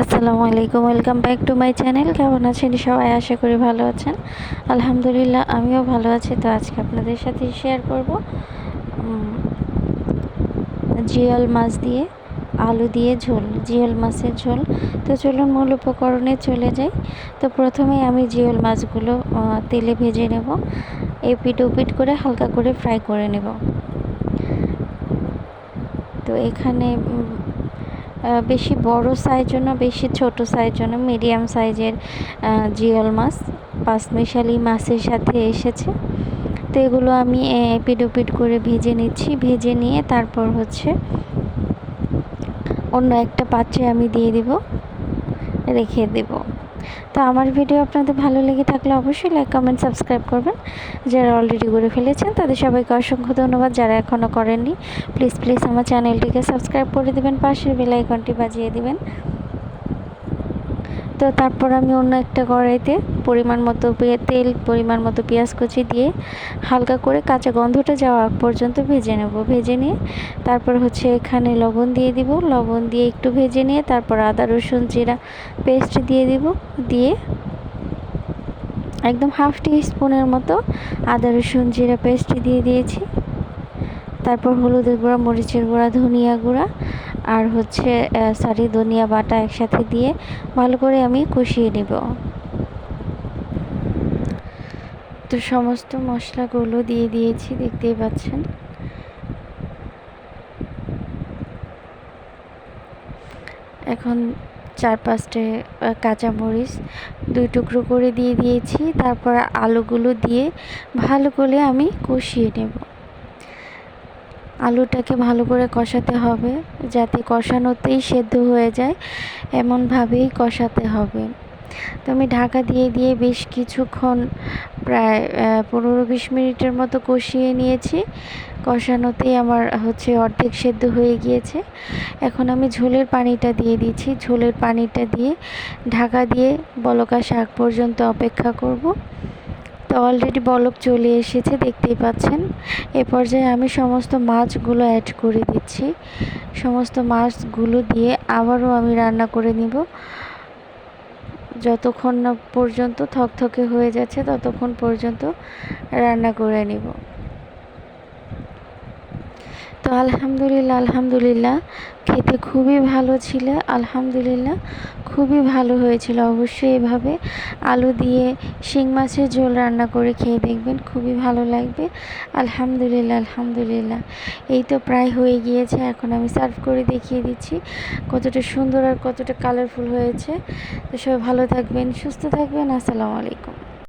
আসসালামু আলাইকুম, welcome back to my channel. কেমন আছেন সবাই? আশা করি ভালো আছেন। আলহামদুলিল্লাহ, আমিও ভালো আছি। তো আজকে আপনাদের সাথে শেয়ার করব জিয়াল মাছ দিয়ে আলু দিয়ে ঝোল, জিওল মাছের ঝোল। তো চলুন মূল উপকরণে চলে যাই। তো প্রথমে আমি জিওল মাছগুলো তেলে ভেজে নেব। এপিট ওপিট করে হালকা করে ফ্রাই করে নেব। তো এখানে বেশি বড় সাইজ জন্য, বেশি ছোট সাইজ জন্য মিডিয়াম সাইজের জিওল মাছ, পাঁচমিশালি মাছের সাথে এসেছে। তো এগুলো আমি এপিড ওপিড করে ভেজে নিচ্ছি। ভেজে নিয়ে তারপর হচ্ছে অন্য একটা পাত্রে আমি দিয়ে দিব, রেখে দেব। তো আমার ভিডিও আপনাদের ভালো লেগে থাকলে অবশ্যই লাইক কমেন্ট সাবস্ক্রাইব করবেন। যারা অলরেডি করে ফেলেছেন, তাদের সবাইকে অসংখ্য ধন্যবাদ। যারা এখনও করেননি প্লিজ প্লিজ আমার চ্যানেলটিকে সাবস্ক্রাইব করে দেবেন, পাশের বেলাইকনটি বাজিয়ে দেবেন। তো তারপর আমি অন্য একটা কড়াইতে পরিমাণ মতো তেল, পরিমাণ মতো পেঁয়াজ কুচি দিয়ে হালকা করে কাঁচা গন্ধটা যাওয়া আগ পর্যন্ত ভেজে নেব। ভেজে নিয়ে তারপর হচ্ছে এখানে লবণ দিয়ে দিব। লবণ দিয়ে একটু ভেজে নিয়ে তারপর আদা, রসুন, জিরা পেস্ট দিয়ে দিব। দিয়ে একদম হাফ টি স্পুনের মতো আদা, রসুন, জিরা পেস্ট দিয়ে দিয়েছি। তারপর হলুদের গুঁড়া, মরিচের গুঁড়া, ধনিয়া গুঁড়া আর হচ্ছে সরি ধনিয়া বাটা একসাথে দিয়ে ভালো করে আমি কষিয়ে নেব। তো সমস্ত মশলাগুলো দিয়ে দিয়েছি, দেখতেই পাচ্ছেন। এখন চার পাঁচটে কাঁচামরিচ দুই টুকরো করে দিয়ে দিয়েছি। তারপর আলুগুলো দিয়ে ভালো করে আমি কষিয়ে নেব। আলুটাকে ভালো করে কষাতে হবে, যাতে কষানোতেই সেদ্ধ হয়ে যায়, এমনভাবেই কষাতে হবে। তো আমি ঢাকা দিয়ে দিয়ে বেশ কিছুক্ষণ প্রায় পনেরো বিশ মিনিটের মতো কষিয়ে নিয়েছি। কষানোতেই আমার হচ্ছে অর্ধেক সেদ্ধ হয়ে গিয়েছে। এখন আমি ঝোলের পানিটা দিয়ে দিচ্ছি। ঝোলের পানিটা দিয়ে ঢাকা দিয়ে বলকা শাক পর্যন্ত অপেক্ষা করব। তো অলরেডি বলক চলে এসেছে, দেখতেই পাচ্ছেন। এ পর্যায়ে আমি সমস্ত মাছগুলো অ্যাড করে দিচ্ছি। সমস্ত মাছগুলো দিয়ে আবারও আমি রান্না করে নিব। যতক্ষণ না পর্যন্ত থকথকে হয়ে যাচ্ছে, ততক্ষণ পর্যন্ত রান্না করে নিব। তো আলহামদুলিল্লাহ আলহামদুলিল্লাহ। খেতে খুবই ভালো ছিল, আলহামদুলিল্লাহ। খুবই ভালো হয়েছিল অবশ্যই এভাবে। আলু দিয়ে শিং মাছের ঝোল রান্না করে খেয়ে দেখবেন, খুবই ভালো লাগবে। আলহামদুলিল্লাহ আলহামদুলিল্লাহ। এই তো প্রায় হয়ে গিয়েছে, এখন আমি সার্ভ করে দেখিয়ে দিচ্ছি কতটা সুন্দর আর কতটা কালারফুল হয়েছে। তো সবাই ভালো থাকবেন, সুস্থ থাকবেন, আসসালামু আলাইকুম।